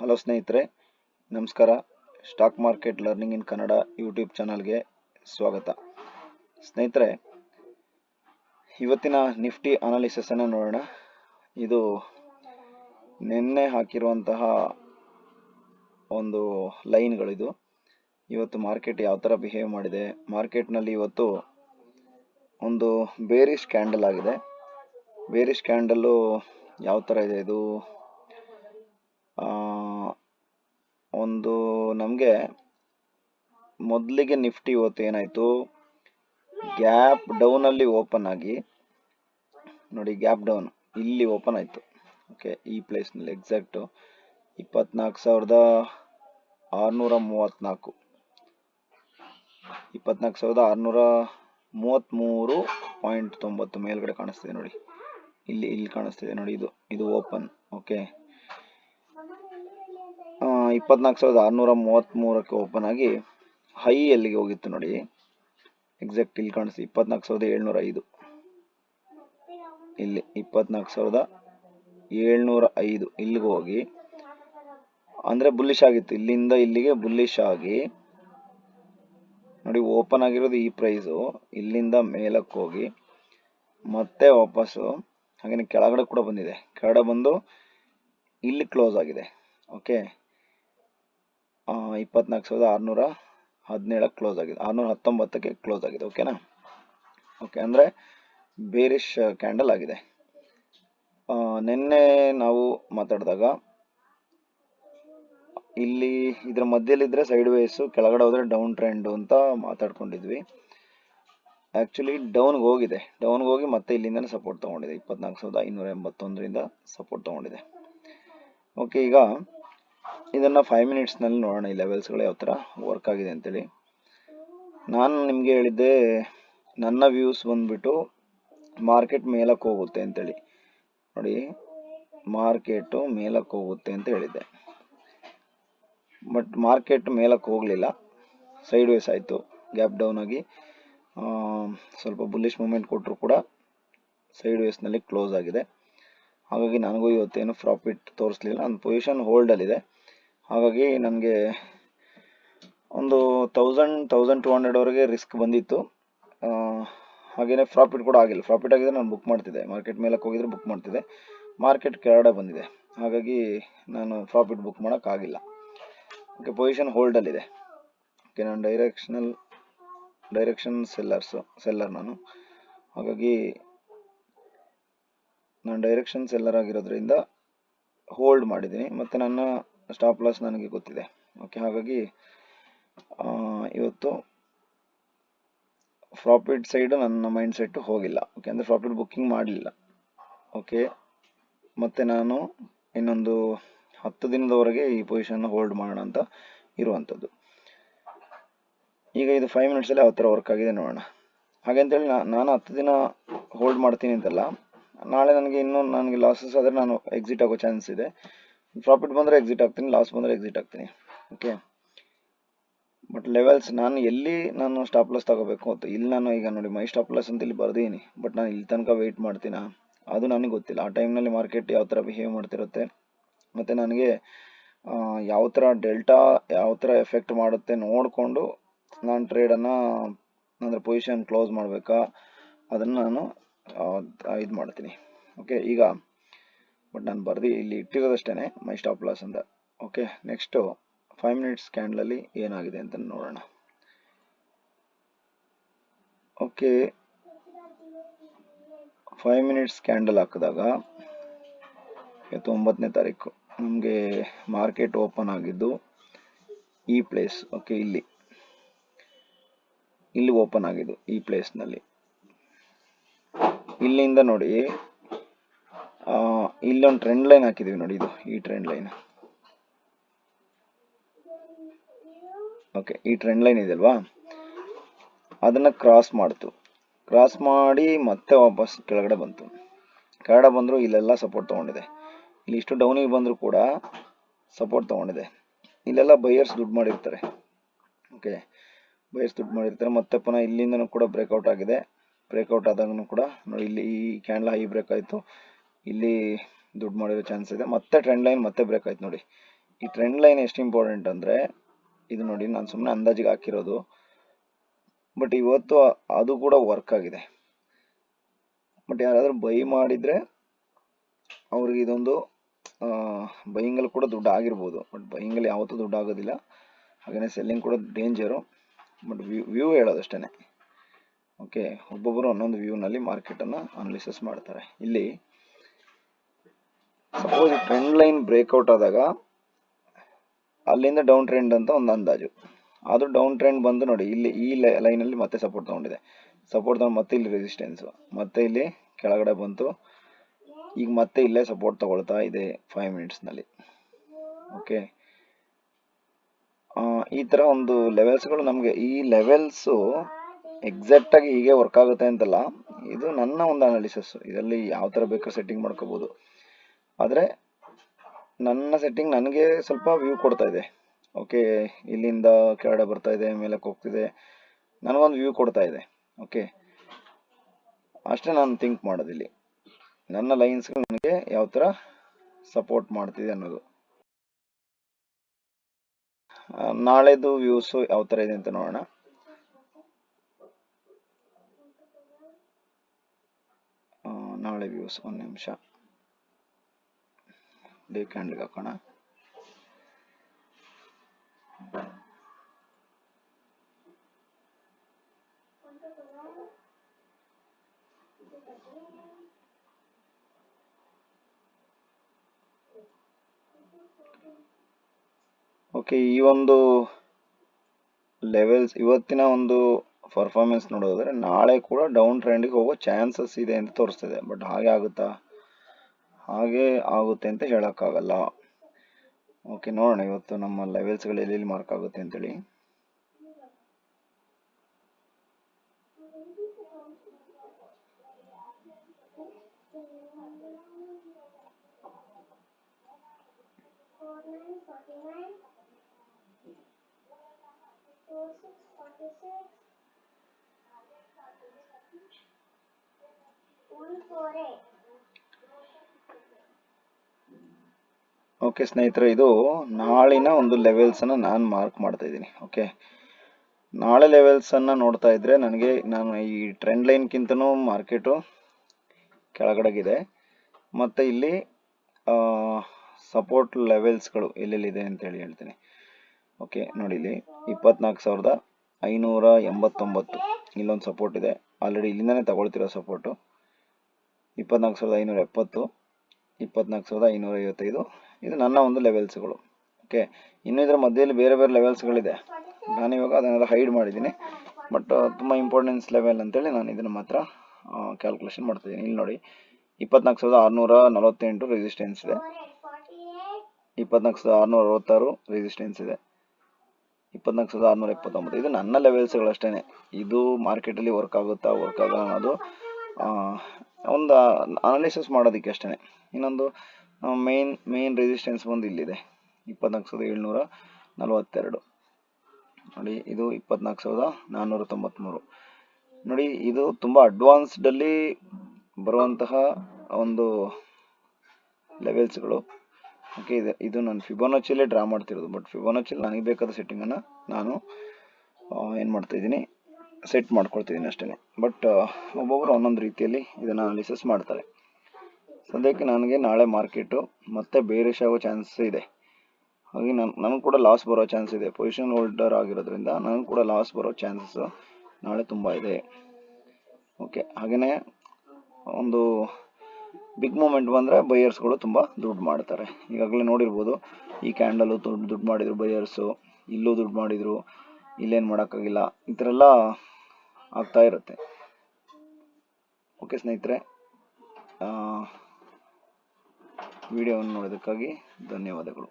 Hello ಸ್ನೇಹಿತರೆ ನಮಸ್ಕಾರ. Stock market learning in Kannada YouTube ಚಾನಲ್ಗೆ ಸ್ವಾಗತ. ಸ್ನೇಹಿತರೆ ಇವತ್ತಿನ ನಿಫ್ಟಿ ಅನಾಲಿಸಿಸ್ ಅನ್ನು ನೋಡೋಣ. ಇದು ನಿನ್ನೆ ಹಾಕಿರುವಂತಹ ಒಂದು ಲೈನ್ಗಳಿದು. ಇವತ್ತು ಮಾರ್ಕೆಟ್ ಯಾವ ಥರ ಬಿಹೇವ್ ಮಾಡಿದೆ? ಮಾರ್ಕೆಟ್ನಲ್ಲಿ ಇವತ್ತು ಒಂದು ಬೇರಿಶ್ ಕ್ಯಾಂಡಲ್ ಆಗಿದೆ. ಬೇರಿಶ್ ಕ್ಯಾಂಡಲ್ಲು ಯಾವ ಥರ ಇದೆ? ಇದು ಆ, ಒಂದು ನಮಗೆ ಮೊದಲಿಗೆ ನಿಫ್ಟಿ ಇವತ್ತು ಏನಾಯಿತು? ಗ್ಯಾಪ್ ಡೌನಲ್ಲಿ ಓಪನ್ ಆಗಿ, ನೋಡಿ ಗ್ಯಾಪ್ ಡೌನ್ ಇಲ್ಲಿ ಓಪನ್ ಆಯಿತು. ಓಕೆ, ಈ ಪ್ಲೇಸ್ನಲ್ಲಿ ಎಕ್ಸಾಕ್ಟು ಇಪ್ಪತ್ನಾಲ್ಕು ಸಾವಿರದ ಆರುನೂರ ಮೂವತ್ತ್ನಾಲ್ಕು. ಇಪ್ಪತ್ನಾಲ್ಕು ಸಾವಿರದ ಆರುನೂರ ಮೂವತ್ತ್ಮೂರು ಪಾಯಿಂಟ್ ತೊಂಬತ್ತು ಮೇಲ್ಗಡೆ ಕಾಣಿಸ್ತಿದೆ ನೋಡಿ. ಇಲ್ಲಿ ಇಲ್ಲಿ ಕಾಣಿಸ್ತಿದೆ ನೋಡಿ ಇದು ಇದು ಓಪನ್. ಓಕೆ ಇಪ್ಪತ್ನಾಲ್ಕು ಸಾವಿರದ ಆರುನೂರ ಮೂವತ್ತ್ಮೂರಕ್ಕೆ ಓಪನ್ ಆಗಿ ಹೈ ಎಲ್ಲಿಗೆ ಹೋಗಿತ್ತು ನೋಡಿ? ಎಕ್ಸಾಕ್ಟ್ ಇಲ್ಲಿ ಕಾಣಿಸ್ತು. ಇಪ್ಪತ್ನಾಲ್ಕು ಸಾವಿರದ ಏಳ್ನೂರ ಐದು. ಇಲ್ಲಿ ಇಪ್ಪತ್ನಾಲ್ಕು ಸಾವಿರದ ಏಳ್ನೂರ ಐದು. ಇಲ್ಲಿಗೆ ಹೋಗಿ. ಅಂದರೆ ಬುಲ್ಲಿಶ್ ಆಗಿತ್ತು. ಇಲ್ಲಿಂದ ಇಲ್ಲಿಗೆ ಬುಲ್ಲಿಶ್ ಆಗಿ ನೋಡಿ ಓಪನ್ ಆಗಿರೋದು ಈ ಪ್ರೈಸು ಇಲ್ಲಿಂದ ಮೇಲಕ್ಕೆ ಹೋಗಿ. ಮತ್ತೆ ವಾಪಸ್ಸು ಹಾಗೇನೆ ಕೆಳಗಡೆ ಕೂಡ ಬಂದಿದೆ. ಕೆಳಗಡೆ ಬಂದು ಇಲ್ಲಿ ಕ್ಲೋಸ್ ಆಗಿದೆ. ಓಕೆ ಇಪ್ಪತ್ನಾಲ್ಕು ಸಾವಿರದ ಆರುನೂರ ಹದಿನೇಳಕ್ಕೆ ಕ್ಲೋಸ್ ಆಗಿದೆ. ಆರುನೂರ ಹತ್ತೊಂಬತ್ತಕ್ಕೆ ಕ್ಲೋಸ್ ಆಗಿದೆ ಓಕೆನಾ ಓಕೆ ಅಂದರೆ ಬೇರಿಶ್ ಕ್ಯಾಂಡಲ್ ಆಗಿದೆ. ನಿನ್ನೆ ನಾವು ಮಾತಾಡಿದಾಗ ಇಲ್ಲಿ ಇದರ ಮಧ್ಯದಲ್ಲಿದ್ದರೆ ಸೈಡ್ ವೇಸು ಕೆಳಗಡೆ ಹೋದರೆ ಡೌನ್ ಟ್ರೆಂಡು ಅಂತ ಮಾತಾಡ್ಕೊಂಡಿದ್ವಿ. ಆ್ಯಕ್ಚುಲಿ ಡೌನ್ಗೆ ಹೋಗಿದೆ. ಡೌನ್ಗೆ ಹೋಗಿ ಮತ್ತೆ ಇಲ್ಲಿಂದನೇ ಸಪೋರ್ಟ್ ತೊಗೊಂಡಿದೆ. ಇಪ್ಪತ್ನಾಲ್ಕು ಸಾವಿರದ ಐನೂರ ಎಂಬತ್ತೊಂದರಿಂದ ಸಪೋರ್ಟ್ ತೊಗೊಂಡಿದೆ. ಓಕೆ ಈಗ ಇದನ್ನು ಫೈವ್ ಮಿನಿಟ್ಸ್ನಲ್ಲಿ ನೋಡೋಣ, ಈ ಲೆವೆಲ್ಸ್ಗಳು ಯಾವ ಥರ ವರ್ಕ್ ಆಗಿದೆ ಅಂತೇಳಿ. ನಾನು ನಿಮಗೆ ಹೇಳಿದ್ದೆ, ನನ್ನ ವ್ಯೂಸ್ ಬಂದ್ಬಿಟ್ಟು ಮಾರ್ಕೆಟ್ ಮೇಲಕ್ಕೆ ಹೋಗುತ್ತೆ ಅಂತೇಳಿ. ನೋಡಿ ಮಾರ್ಕೆಟು ಮೇಲಕ್ಕೆ ಹೋಗುತ್ತೆ ಅಂತ ಹೇಳಿದ್ದೆ. ಬಟ್ ಮಾರ್ಕೆಟ್ ಮೇಲಕ್ಕೆ ಹೋಗಲಿಲ್ಲ. ಸೈಡ್ ವೇಸ್ ಆಯಿತು. ಗ್ಯಾಪ್ ಡೌನ್ ಆಗಿ ಸ್ವಲ್ಪ ಬುಲ್ಲಿಶ್ ಮೂಮೆಂಟ್ ಕೊಟ್ಟರು ಕೂಡ ಸೈಡ್ ವೇಸ್ನಲ್ಲಿ ಕ್ಲೋಸ್ ಆಗಿದೆ. ಹಾಗಾಗಿ ನನಗೂ ಇವತ್ತೇನು ಪ್ರಾಫಿಟ್ ತೋರಿಸ್ಲಿಲ್ಲ. ನನ್ನ ಪೊಸಿಷನ್ ಹೋಲ್ಡಲ್ಲಿದೆ ಹಾಗಾಗಿ ನನಗೆ ಒಂದು ತೌಸಂಡ್ ತೌಸಂಡ್ ಟು ಹಂಡ್ರೆಡ್ವರೆಗೆ ರಿಸ್ಕ್ ಬಂದಿತ್ತು. ಆ, ಹಾಗೇನೆ ಪ್ರಾಫಿಟ್ ಕೂಡ ಆಗಿಲ್ಲ. ಪ್ರಾಫಿಟ್ ಆಗಿದ್ರೆ ನಾನು ಬುಕ್ ಮಾಡ್ತಿದ್ದೆ. ಮಾರ್ಕೆಟ್ ಮೇಲಕ್ಕೆ ಹೋಗಿದ್ರೆ ಬುಕ್ ಮಾಡ್ತಿದ್ದೆ. ಮಾರ್ಕೆಟ್ ಕೆಳಗಡೆ ಬಂದಿದೆ. ಹಾಗಾಗಿ ನಾನು ಪ್ರಾಫಿಟ್ ಬುಕ್ ಮಾಡೋಕ್ಕಾಗಿಲ್ಲ ಓಕೆ ಪೊಸಿಷನ್ ಹೋಲ್ಡಲ್ಲಿದೆ ಓಕೆ ನಾನು ಡೈರೆಕ್ಷನಲ್ ಡೈರೆಕ್ಷನ್ ಸೆಲ್ಲರ್ಸು ಸೆಲ್ಲರ್ ನಾನು. ಹಾಗಾಗಿ ನಾನು ಡೈರೆಕ್ಷನ್ ಸೆಲ್ಲರ್ ಆಗಿರೋದ್ರಿಂದ ಹೋಲ್ಡ್ ಮಾಡಿದ್ದೀನಿ. ಮತ್ತು ನನ್ನ ಸ್ಟಾಪ್ ಲಾಸ್ ನನಗೆ ಗೊತ್ತಿದೆ. ಓಕೆ ಹಾಗಾಗಿ ಇವತ್ತು ಪ್ರಾಫಿಟ್ ಸೈಡ್ ನನ್ನ ಮೈಂಡ್ ಸೆಟ್ಟು ಹೋಗಿಲ್ಲ. ಓಕೆ ಅಂದರೆ ಪ್ರಾಫಿಟ್ ಬುಕ್ಕಿಂಗ್ ಮಾಡಲಿಲ್ಲ. ಓಕೆ ಮತ್ತೆ ನಾನು ಇನ್ನೊಂದು ಹತ್ತು ದಿನದವರೆಗೆ ಈ ಪೊಸಿಷನ್ ಹೋಲ್ಡ್ ಮಾಡೋಣ ಅಂತ ಇರುವಂಥದ್ದು. ಈಗ ಇದು ಫೈವ್ ಮಿನಿಟ್ಸಲ್ಲಿ ಯಾವ ಥರ ವರ್ಕ್ ಆಗಿದೆ ನೋಡೋಣ. ಹಾಗೆ ಅಂತೇಳಿ ನಾನು ಹತ್ತು ದಿನ ಹೋಲ್ಡ್ ಮಾಡ್ತೀನಿ ಅಂತಲ್ಲ, ನಾಳೆ ನನಗೆ ಇನ್ನೂ, ನನಗೆ ಲಾಸಸ್ ಆದರೆ ನಾನು ಎಕ್ಸಿಟ್ ಆಗೋ ಚಾನ್ಸ್ ಇದೆ. ಪ್ರಾಫಿಟ್ ಬಂದರೆ ಎಕ್ಸಿಟ್ ಆಗ್ತೀನಿ ಲಾಸ್ ಬಂದರೆ ಎಕ್ಸಿಟ್ ಆಗ್ತೀನಿ ಓಕೆ ಬಟ್ ಲೆವೆಲ್ಸ್ ನಾನು ಎಲ್ಲಿ ನಾನು ಸ್ಟಾಪ್ ಲಾಸ್ ತಗೋಬೇಕು ಅಂತ ಇಲ್ಲಿ ನಾನು ಈಗ ನೋಡಿ ಮೈ ಸ್ಟಾಪ್ ಲಾಸ್ ಅಂತ ಇಲ್ಲಿ ಬರ್ದೀನಿ. ಬಟ್ ನಾನು ಇಲ್ಲಿ ತನಕ ವೆಯ್ಟ್ ಮಾಡ್ತೀನಾ? ಅದು ನನಗೆ ಗೊತ್ತಿಲ್ಲ. ಆ ಟೈಮ್ನಲ್ಲಿ ಮಾರ್ಕೆಟ್ ಯಾವ ಥರ ಬಿಹೇವ್ ಮಾಡ್ತಿರುತ್ತೆ? ಮತ್ತು ನನಗೆ ಯಾವ ಥರ ಡೆಲ್ಟಾ ಯಾವ ಥರ ಎಫೆಕ್ಟ್ ಮಾಡುತ್ತೆ ನೋಡಿಕೊಂಡು ನಾನು ಟ್ರೇಡನ್ನು ಅಂದರೆ ಪೊಸಿಷನ್ ಕ್ಲೋಸ್ ಮಾಡಬೇಕಾ? ಅದನ್ನು ನಾನು ಇದು ಮಾಡ್ತೀನಿ. ಓಕೆ ಈಗ ಬಟ್ ನಾನು ಬರ್ದು ಇಲ್ಲಿ ಇಟ್ಟಿರೋದಷ್ಟೇ ಮೈ ಸ್ಟಾಪ್ ಲಾಸ್ ಅಂತ ಓಕೆ ನೆಕ್ಸ್ಟು ಫೈವ್ ಮಿನಿಟ್ಸ್ ಕ್ಯಾಂಡಲಲ್ಲಿ ಏನಾಗಿದೆ ಅಂತ ನೋಡೋಣ. ಓಕೆ ಫೈವ್ ಮಿನಿಟ್ಸ್ ಕ್ಯಾಂಡಲ್ ಹಾಕಿದಾಗ ಇವತ್ತು ಒಂಬತ್ತನೇ ತಾರೀಕು, ನಮಗೆ ಮಾರ್ಕೆಟ್ ಓಪನ್ ಆಗಿದ್ದು ಈ ಪ್ಲೇಸ್ ಓಕೆ ಇಲ್ಲಿ. ಇಲ್ಲಿ ಓಪನ್ ಆಗಿದ್ದು ಈ ಪ್ಲೇಸ್ನಲ್ಲಿ ಇಲ್ಲಿಂದ ನೋಡಿ ಇಲ್ಲೊಂದು ಟ್ರೆಂಡ್ ಲೈನ್ ಹಾಕಿದೀವಿ ನೋಡಿ ಇದು, ಈ ಟ್ರೆಂಡ್ ಲೈನ್ ಓಕೆ ಈ ಟ್ರೆಂಡ್ ಲೈನ್ ಇದೆ ಅಲ್ವಾ? ಅದನ್ನು ಕ್ರಾಸ್ ಮಾಡ್ತು. ಕ್ರಾಸ್ ಮಾಡಿ ಮತ್ತೆ ವಾಪಸ್ ಕೆಳಗಡೆ ಬಂತು. ಕೆಳಗಡೆ ಬಂದರೂ ಇಲ್ಲೆಲ್ಲ ಸಪೋರ್ಟ್ ತಗೊಂಡಿದೆ. ಇಲ್ಲಿ ಇಷ್ಟು ಡೌನಿಗೆ ಬಂದರೂ ಕೂಡ ಸಪೋರ್ಟ್ ತಗೊಂಡಿದೆ. ಇಲ್ಲೆಲ್ಲ ಬೈಯರ್ಸ್ ದುಡ್ಡು ಮಾಡಿರ್ತಾರೆ. ಓಕೆ ಬೈಯರ್ಸ್ ದುಡ್ಡು ಮಾಡಿರ್ತಾರೆ. ಮತ್ತೆ ಪುನಃ ಇಲ್ಲಿಂದನೂ ಕೂಡ ಬ್ರೇಕ್ಔಟ್ ಆಗಿದೆ. ಬ್ರೇಕ್ಔಟ್ ಆದಾಗೂ ಕೂಡ ನೋಡಿ ಇಲ್ಲಿ ಈ ಕ್ಯಾಂಡಲ್ ಹೈ ಬ್ರೇಕ್ ಆಯಿತು. ಇಲ್ಲಿ ದುಡ್ಡು ಮಾಡಿರೋ ಚಾನ್ಸ್ ಇದೆ. ಮತ್ತೆ ಟ್ರೆಂಡ್ ಲೈನ್ ಮತ್ತೆ ಬ್ರೇಕ್ ಆಯ್ತು ನೋಡಿ. ಈ ಟ್ರೆಂಡ್ ಲೈನ್ ಎಷ್ಟು ಇಂಪಾರ್ಟೆಂಟ್ ಅಂದರೆ, ಇದು ನೋಡಿ, ನಾನು ಸುಮ್ಮನೆ ಅಂದಾಜಿಗೆ ಹಾಕಿರೋದು. ಬಟ್ ಇವತ್ತು ಅದು ಕೂಡ ವರ್ಕ್ ಆಗಿದೆ. ಬಟ್ ಯಾರಾದರೂ ಬೈ ಮಾಡಿದರೆ, ಅವ್ರಿಗೆ ಇದೊಂದು ಬೈಯಿಂಗಲ್ಲಿ ಕೂಡ ದುಡ್ಡು ಆಗಿರ್ಬೋದು. ಬಟ್ ಬೈಯಿಂಗಲ್ಲಿ ಯಾವತ್ತೂ ದುಡ್ಡು ಆಗೋದಿಲ್ಲ. ಹಾಗೆಯೇ ಸೆಲ್ಲಿಂಗ್ ಕೂಡ ಡೇಂಜರು ಬಟ್ ವ್ಯೂ ವ್ಯೂ ಹೇಳೋದಷ್ಟೇ ಓಕೆ ಒಬ್ಬೊಬ್ಬರು ಒಂದೊಂದು ವ್ಯೂನಲ್ಲಿ ಮಾರ್ಕೆಟನ್ನು ಅನಲಿಸಿಸ್ ಮಾಡ್ತಾರೆ. ಇಲ್ಲಿ ಸಪೋಸ್ ಟ್ರೆಂಡ್ ಲೈನ್ ಬ್ರೇಕ್ಔಟ್ ಆದಾಗ ಅಲ್ಲಿಂದ ಡೌನ್ ಟ್ರೆಂಡ್ ಅಂತ ಒಂದು ಅಂದಾಜು. ಅದು ಡೌನ್ ಟ್ರೆಂಡ್ ಬಂದು ನೋಡಿ, ಇಲ್ಲಿ ಈ ಲೈನಲ್ಲಿ ಮತ್ತೆ ಸಪೋರ್ಟ್ ತೊಗೊಂಡಿದೆ. ಸಪೋರ್ಟ್ ತಗೊಂಡು ಮತ್ತೆ ಇಲ್ಲಿ ರೆಸಿಸ್ಟೆನ್ಸು ಮತ್ತೆ ಇಲ್ಲಿ ಕೆಳಗಡೆ ಬಂತು. ಈಗ ಮತ್ತೆ ಇಲ್ಲೇ ಸಪೋರ್ಟ್ ತಗೊಳ್ತಾ ಇದೆ ಫೈವ್ ಮಿನಿಟ್ಸ್ನಲ್ಲಿ ಓಕೆ ಈ ಥರ ಒಂದು ಲೆವೆಲ್ಸ್ಗಳು ನಮಗೆ, ಈ ಲೆವೆಲ್ಸು ಎಕ್ಸಾಕ್ಟಾಗಿ ಹೀಗೆ ವರ್ಕ್ ಆಗುತ್ತೆ ಅಂತಲ್ಲ, ಇದು ನನ್ನ ಒಂದು ಅನಾಲಿಸಿಸ್ ಇದರಲ್ಲಿ ಯಾವ ಥರ ಬೇಕಾದ್ರೂ ಸೆಟ್ಟಿಂಗ್ ಮಾಡ್ಕೋಬೋದು. ಆದರೆ ನನ್ನ ಸೆಟ್ಟಿಂಗ್ ನನಗೆ ಸ್ವಲ್ಪ ವ್ಯೂ ಕೊಡ್ತಾ ಇದೆ. ಓಕೆ ಇಲ್ಲಿಂದ ಕೆಳಗಡೆ ಬರ್ತಾ ಇದೆ, ಮೇಲಕ್ಕೆ ಹೋಗ್ತಿದೆ. ನನಗೊಂದು ವ್ಯೂ ಕೊಡ್ತಾ ಇದೆ. ಓಕೆ ಅಷ್ಟೇ ನಾನು ಥಿಂಕ್ ಮಾಡೋದಿಲ್ಲಿ. ನನ್ನ ಲೈನ್ಸ್ಗಳು ನನಗೆ ಯಾವ ಥರ ಸಪೋರ್ಟ್ ಮಾಡ್ತಿದೆ ಅನ್ನೋದು. ನಾಳೆದು ವ್ಯೂಸು ಯಾವ ಥರ ಇದೆ ಅಂತ ನೋಡೋಣ. ನಾಳೆ ವ್ಯೂಸ್ ಒಂದು ನಿಮಿಷ. ಡೇ ಕ್ಯಾಂಡ್ಲಿಗೆ ಹಾಕೋಣ ಓಕೆ ಈ ಒಂದು ಲೆವೆಲ್ಸ್ ಇವತ್ತಿನ ಒಂದು ಪರ್ಫಾರ್ಮೆನ್ಸ್ ನೋಡೋದಾದ್ರೆ ನಾಳೆ ಕೂಡ ಡೌನ್ ಟ್ರೆಂಡಿಗೆ ಹೋಗೋ ಚಾನ್ಸಸ್ ಇದೆ ಅಂತ ತೋರಿಸ್ತಿದೆ. ಬಟ್ ಹಾಗೆ ಆಗುತ್ತಾ? ಹಾಗೆ ಆಗುತ್ತೆ ಅಂತ ಹೇಳೋಕ್ಕಾಗಲ್ಲ. ಓಕೆ ನೋಡೋಣ ಇವತ್ತು ನಮ್ಮ ಲೆವೆಲ್ಸ್ಗಳು ಎಲ್ಲೆಲ್ಲಿ ಮಾರ್ಕ್ ಆಗುತ್ತೆ ಅಂತೇಳಿ. One four eight. ಓಕೆ ಸ್ನೇಹಿತರೆ, ಇದು ನಾಳಿನ ಒಂದು ಲೆವೆಲ್ಸನ್ನು ನಾನು ಮಾರ್ಕ್ ಮಾಡ್ತಾ ಇದ್ದೀನಿ ಓಕೆ ನಾಳೆ ಲೆವೆಲ್ಸನ್ನು ನೋಡ್ತಾ ಇದ್ರೆ ನನಗೆ ನಾನು ಈ ಟ್ರೆಂಡ್ ಲೈನ್ಗಿಂತನೂ ಮಾರ್ಕೆಟು ಕೆಳಗಡೆಗಿದೆ. ಮತ್ತು ಇಲ್ಲಿ ಸಪೋರ್ಟ್ ಲೆವೆಲ್ಸ್ಗಳು ಎಲ್ಲೆಲ್ಲಿದೆ ಅಂತೇಳಿ ಹೇಳ್ತೀನಿ. ಓಕೆ ನೋಡಿ ಇಲ್ಲಿ ಇಪ್ಪತ್ನಾಲ್ಕು ಸಾವಿರದ ಐನೂರ ಎಂಬತ್ತೊಂಬತ್ತು ಇಲ್ಲೊಂದು ಸಪೋರ್ಟ್ ಇದೆ. ಆಲ್ರೆಡಿ ಇಲ್ಲಿಂದನೇ ತಗೊಳ್ತಿರೋ ಸಪೋರ್ಟು ಇಪ್ಪತ್ನಾಲ್ಕು ಸಾವಿರದ ಐನೂರ ಎಪ್ಪತ್ತು. ಇಪ್ಪತ್ನಾಲ್ಕು ಸಾವಿರದ ಐನೂರ ಐವತ್ತೈದು. ಇದು ನನ್ನ ಒಂದು ಲೆವೆಲ್ಸ್ಗಳು ಓಕೆ ಇನ್ನು ಇದರ ಮಧ್ಯದಲ್ಲಿ ಬೇರೆ ಬೇರೆ ಲೆವೆಲ್ಸ್ಗಳಿದೆ ನಾನು ಇವಾಗ ಅದನ್ನೆಲ್ಲ ಹೈಡ್ ಮಾಡಿದ್ದೀನಿ. ಬಟ್ ತುಂಬ ಇಂಪಾರ್ಟೆನ್ಸ್ ಲೆವೆಲ್ ಅಂತೇಳಿ ನಾನು ಇದನ್ನು ಮಾತ್ರ ಕ್ಯಾಲ್ಕುಲೇಷನ್ ಮಾಡ್ತಿದ್ದೀನಿ. ಇಲ್ಲಿ ನೋಡಿ, ಇಪ್ಪತ್ನಾಲ್ಕು ಸಾವಿರದ ಆರುನೂರ ನಲವತ್ತೆಂಟು ರೆಸಿಸ್ಟೆನ್ಸ್ ಇದೆ. ಇಪ್ಪತ್ನಾಲ್ಕು ಸಾವಿರದ ಆರುನೂರ ಅರವತ್ತಾರು ರೆಸಿಸ್ಟೆನ್ಸ್ ಇದೆ. ಇಪ್ಪತ್ನಾಲ್ಕು ಸಾವಿರದ ಆರುನೂರ ಎಪ್ಪತ್ತೊಂಬತ್ತು. ಇದು ನನ್ನ ಲೆವೆಲ್ಸ್ಗಳು ಅಷ್ಟೇ ಇದು ಮಾರ್ಕೆಟಲ್ಲಿ ವರ್ಕ್ ಆಗುತ್ತಾ ವರ್ಕ್ ಆಗಲ್ಲ ಅನ್ನೋದು ಒಂದು ಅನಾಲಿಸಿಸ್ ಮಾಡೋದಕ್ಕೆ ಅಷ್ಟೇ ಇನ್ನೊಂದು ಮೇನ್ ಮೇನ್ ರೆಸಿಸ್ಟೆನ್ಸ್ ಬಂದು ಇಲ್ಲಿದೆ. ಇಪ್ಪತ್ನಾಲ್ಕು ಸಾವಿರದ ಏಳ್ನೂರ ನಲವತ್ತೆರಡು. ನೋಡಿ, ಇದು ಇಪ್ಪತ್ನಾಲ್ಕು ಸಾವಿರದ ನಾನ್ನೂರ ತೊಂಬತ್ತ್ಮೂರು ನೋಡಿ, ಇದು ತುಂಬ ಅಡ್ವಾನ್ಸ್ಡಲ್ಲಿ ಬರುವಂತಹ ಒಂದು ಲೆವೆಲ್ಸ್ಗಳು ಓಕೆ ಇದೆ, ಇದು ನಾನು ಫಿಬೋನೊಚಿಲೇ ಡ್ರಾ ಮಾಡ್ತಿರೋದು ಬಟ್ ಫಿಬೋನೊಚಿಲ್ ನನಗೆ ಬೇಕಾದ ಸೆಟ್ಟಿಂಗನ್ನು ನಾನು ಏನು ಮಾಡ್ತಾಯಿದ್ದೀನಿ ಸೆಟ್ ಮಾಡ್ಕೊಳ್ತಿದ್ದೀನಿ ಅಷ್ಟೇ ಬಟ್ ಒಬ್ಬೊಬ್ಬರು ಒಂದೊಂದು ರೀತಿಯಲ್ಲಿ ಇದನ್ನು ಅನಾಲಿಸಿಸ್ ಮಾಡ್ತಾರೆ. ಸದ್ಯಕ್ಕೆ ನನಗೆ ನಾಳೆ ಮಾರ್ಕೆಟು ಮತ್ತೆ ಬೇರಿಶ್ ಆಗೋ ಚಾನ್ಸ್ ಇದೆ. ಹಾಗೆ ನಾನು, ನನಗೆ ಕೂಡ ಲಾಸ್ ಬರೋ ಚಾನ್ಸ್ ಇದೆ. ಪೊಸಿಷನ್ ಹೋಲ್ಡರ್ ಆಗಿರೋದ್ರಿಂದ ನನಗೆ ಕೂಡ ಲಾಸ್ ಬರೋ ಚಾನ್ಸಸ್ ನಾಳೆ ತುಂಬ ಇದೆ. ಓಕೆ ಹಾಗೆಯೇ ಒಂದು ಬಿಗ್ ಮೂಮೆಂಟ್ ಬಂದರೆ ಬೈಯರ್ಸ್ಗಳು ತುಂಬ ದುಡ್ಡು ಮಾಡ್ತಾರೆ. ಈಗಾಗಲೇ ನೋಡಿರ್ಬೋದು, ಈ ಕ್ಯಾಂಡಲು ದುಡ್ಡು ದುಡ್ಡು ಮಾಡಿದರು ಬೈಯರ್ಸು ಇಲ್ಲೂ ದುಡ್ಡು ಮಾಡಿದರು, ಇಲ್ಲೇನು ಮಾಡೋಕ್ಕಾಗಿಲ್ಲ. ಈ ಥರ ಎಲ್ಲ ಆಗ್ತಾ ಇರುತ್ತೆ. ಓಕೆ ಸ್ನೇಹಿತರೆ ವಿಡಿಯೋವನ್ನು ನೋಡೋದಕ್ಕಾಗಿ ಧನ್ಯವಾದಗಳು.